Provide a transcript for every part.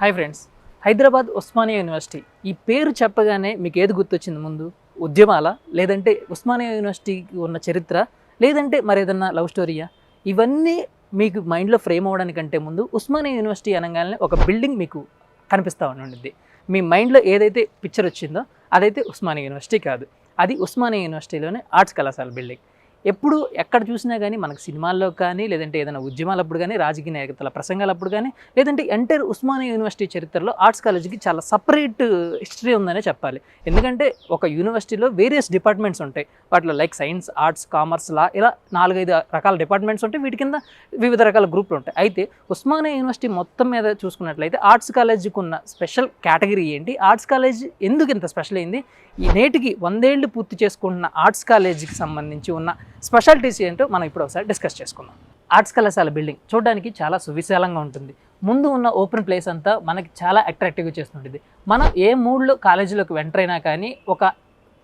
Hi friends. Hyderabad Osmania university. ఈ పేరు చెప్పగానే మీకు ఏది గుర్తొచ్చింది ముందు? ఉద్యమాల? లేదంటే ఉస్మానియా యూనివర్సిటీకి ఉన్న చరిత్ర? లేదంటే మరేదన్నా లవ్ స్టోరీయా? ఇవన్నీ మీకు మైండ్లో ఫ్రేమ్ అవ్వడానికంటే ముందు ఉస్మానియా యూనివర్సిటీ అనగానే ఒక బిల్డింగ్ మీకు కనిపిస్తూ ఉండింది. మీ మైండ్లో ఏదైతే పిక్చర్ వచ్చిందో అదైతే ఉస్మానియా యూనివర్సిటీ కాదు. అది ఉస్మానియా యూనివర్సిటీలోనే ఆర్ట్స్ కళాశాల బిల్డింగ్. ఎప్పుడు ఎక్కడ చూసినా కానీ మనకు సినిమాల్లో కానీ లేదంటే ఏదైనా ఉద్యమాలప్పుడు కానీ రాజకీయ నాయకత్వాల ప్రసంగాలప్పుడు కానీ లేదంటే ఎంటైర్ ఉస్మానియా యూనివర్సిటీ చరిత్రలో ఆర్ట్స్ కాలేజీకి చాలా సపరేట్ హిస్టరీ ఉందనే చెప్పాలి. ఎందుకంటే ఒక యూనివర్సిటీలో వేరియస్ డిపార్ట్మెంట్స్ ఉంటాయి. వాటిలో like science arts commerce law ఇలా నాలుగైదు రకాల డిపార్ట్మెంట్స్ ఉంటాయి. వీటి కింద వివిధ రకాల గ్రూపులు ఉంటాయి. అయితే ఉస్మానియా యూనివర్సిటీ మొత్తం మీద చూసుకున్నట్లయితే ఆర్ట్స్ కాలేజీకి ఉన్న స్పెషల్ కేటగిరీ ఏంటి? ఆర్ట్స్ కాలేజ్ ఎందుకు ఇంత స్పెషల్ అయింది? ఈ నేటికి వందేళ్ళు పూర్తి చేసుకుంటున్న ఆర్ట్స్ కాలేజీకి సంబంధించి ఉన్న స్పెషాలిటీస్ ఏంటో మనం ఇప్పుడు ఒకసారి డిస్కస్ చేసుకుందాం. ఆర్ట్స్ కళాశాల బిల్డింగ్ చూడడానికి చాలా సువిశాలంగా ఉంటుంది. ముందు ఉన్న ఓపెన్ ప్లేస్ అంతా మనకి చాలా అట్రాక్టివ్గా చేస్తుంటుంది. మనం ఏ మూడ్లో కాలేజీలోకి ఎంటర్ అయినా కానీ ఒక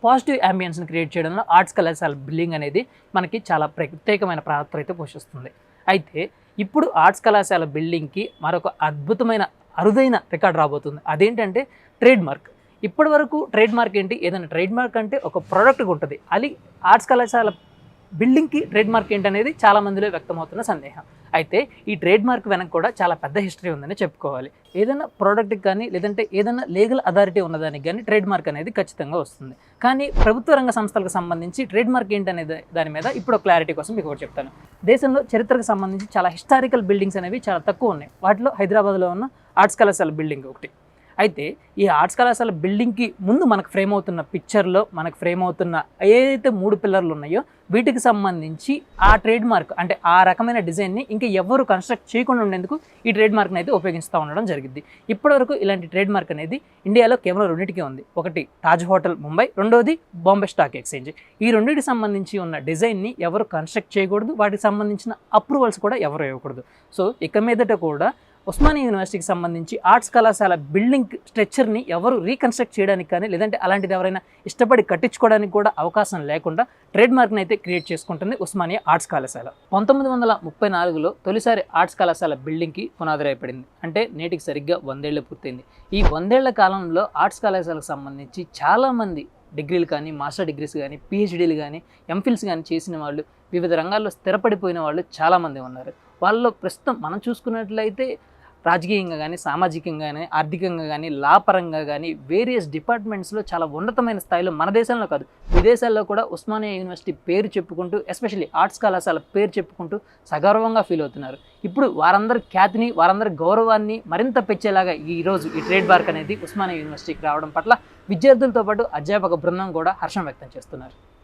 పాజిటివ్ అంబియన్స్ని క్రియేట్ చేయడంలో ఆర్ట్స్ కళాశాల బిల్డింగ్ అనేది మనకి చాలా ప్రత్యేకమైన పాత్ర అయితే పోషిస్తుంది. అయితే ఇప్పుడు ఆర్ట్స్ కళాశాల బిల్డింగ్కి మరొక అద్భుతమైన అరుదైన రికార్డ్ రాబోతుంది. అదేంటంటే ట్రేడ్ మార్క్ ఇప్పటి వరకు ట్రేడ్ మార్క్ ఏంటి? ఏదైనా ట్రేడ్ మార్క్ అంటే ఒక ప్రోడక్ట్గా ఉంటుంది. అది ఆర్ట్స్ కళాశాల బిల్డింగ్కి ట్రేడ్ మార్క్ ఏంటనేది చాలా మందిలో వ్యక్తమవుతున్న సందేహం. అయితే ఈ ట్రేడ్ మార్క్ వెనక కూడా చాలా పెద్ద హిస్టరీ ఉందని చెప్పుకోవాలి. ఏదైనా ప్రోడక్ట్కి కానీ లేదంటే ఏదైనా లీగల్ అథారిటీ ఉన్నదానికి కానీ ట్రేడ్ మార్క్ అనేది ఖచ్చితంగా వస్తుంది. కానీ ప్రభుత్వ రంగ సంస్థలకు సంబంధించి ట్రేడ్ మార్క్ ఏంటనే దాని మీద ఇప్పుడు క్లారిటీ కోసం మీకు ఒకటి చెప్తాను. దేశంలో చరిత్రకు సంబంధించి చాలా హిస్టారికల్ బిల్డింగ్స్ అనేవి చాలా తక్కువ ఉన్నాయి. వాటిలో హైదరాబాద్లో ఉన్న ఆర్ట్స్ కళాశాల బిల్డింగ్ ఒకటి. అయితే ఈ ఆర్ట్స్ కళాశాల బిల్డింగ్కి ముందు మనకు ఫ్రేమ్ అవుతున్న పిక్చర్లో మనకు ఫ్రేమ్ అవుతున్న ఏదైతే మూడు పిల్లర్లు ఉన్నాయో వీటికి సంబంధించి ఆ ట్రేడ్ మార్క్ అంటే ఆ రకమైన డిజైన్ని ఇంకా ఎవరు కన్స్ట్రక్ట్ చేయకుండా ఉండేందుకు ఈ ట్రేడ్ మార్క్ని అయితే ఉపయోగిస్తూ ఉండడం జరిగింది. ఇప్పటివరకు ఇలాంటి ట్రేడ్ మార్క్ అనేది ఇండియాలో కేవలం రెండింటికి ఉంది. ఒకటి తాజ్ హోటల్ ముంబై రెండోది బాంబే స్టాక్ ఎక్స్చేంజ్. ఈ రెండింటికి సంబంధించి ఉన్న డిజైన్ని ఎవరు కన్స్ట్రక్ట్ చేయకూడదు వాటికి సంబంధించిన అప్రూవల్స్ కూడా ఎవరు ఇవ్వకూడదు. సో ఇక మీదట కూడా ఉస్మానియా యూనివర్సిటీకి సంబంధించి ఆర్ట్స్ కళాశాల బిల్డింగ్ స్ట్రక్చర్ని ఎవరు రీకన్స్ట్రక్ట్ చేయడానికి కానీ లేదంటే అలాంటిది ఎవరైనా ఇష్టపడి కట్టించుకోవడానికి కూడా అవకాశం లేకుండా ట్రేడ్ మార్క్ని అయితే క్రియేట్ చేసుకుంటుంది ఉస్మానియా ఆర్ట్స్ కళాశాల. పంతొమ్మిది వందల ముప్పై నాలుగులో తొలిసారి ఆర్ట్స్ కళాశాల బిల్డింగ్కి పునాదిరాయపడింది అంటే నేటికి సరిగ్గా వందేళ్ళు పూర్తయింది. ఈ వందేళ్ళ కాలంలో ఆర్ట్స్ కళాశాలకు సంబంధించి చాలామంది డిగ్రీలు కానీ మాస్టర్ డిగ్రీస్ కానీ పిహెచ్డీలు కానీ ఎంఫిల్స్ కానీ చేసిన వాళ్ళు వివిధ రంగాల్లో స్థిరపడిపోయిన వాళ్ళు చాలామంది ఉన్నారు. వాళ్ళలో ప్రస్తుతం మనం చూసుకున్నట్లయితే రాజకీయంగా కానీ సామాజికంగా కానీ ఆర్థికంగా కానీ లా పరంగా కానీ వేరియస్ డిపార్ట్మెంట్స్లో చాలా ఉన్నతమైన స్థాయిలో మన దేశంలో కాదు విదేశాల్లో కూడా ఉస్మానియా యూనివర్సిటీ పేరు చెప్పుకుంటూ ఎస్పెషల్లీ ఆర్ట్స్ కళాశాల పేరు చెప్పుకుంటూ సగౌరవంగా ఫీల్ అవుతున్నారు. ఇప్పుడు వారందరి ఖ్యాతిని వారందరి గౌరవాన్ని మరింత పెంచేలాగా ఈరోజు ఈ ట్రేడ్ మార్క్ అనేది ఉస్మానియా యూనివర్సిటీకి రావడం పట్ల విద్యార్థులతో పాటు అధ్యాపక బృందం కూడా హర్షం వ్యక్తం చేస్తున్నారు.